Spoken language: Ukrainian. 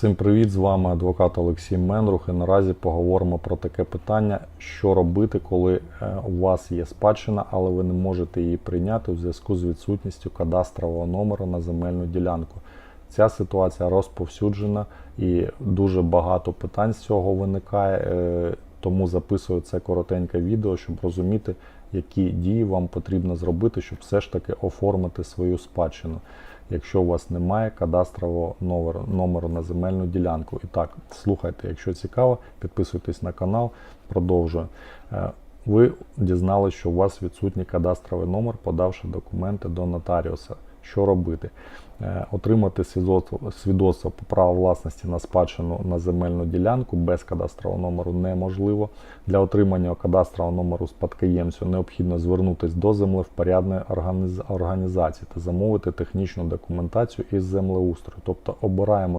Всім привіт! З вами адвокат Олексій Менрух. І наразі поговоримо про таке питання, що робити, коли е, у вас є спадщина, але ви не можете її прийняти у зв'язку з відсутністю кадастрового номеру на земельну ділянку. Ця ситуація розповсюджена і дуже багато питань з цього виникає. Тому записую це коротеньке відео, щоб розуміти, які дії вам потрібно зробити, щоб все ж таки оформити свою спадщину якщо у вас немає кадастрового номеру, номеру на земельну ділянку. І так, слухайте, якщо цікаво, підписуйтесь на канал, продовжую. Е, Ви дізналися, що у вас відсутній кадастровий номер, подавши документи до нотаріуса. Що робити? Е, Отримати свідоцтво, свідоцтво по праву власності на спадщину на земельну ділянку без кадастрового номеру неможливо. Для отримання кадастрового номеру спадкоємцю необхідно звернутися до землевпорядної організації та замовити технічну документацію із землеустрою. Тобто обираємо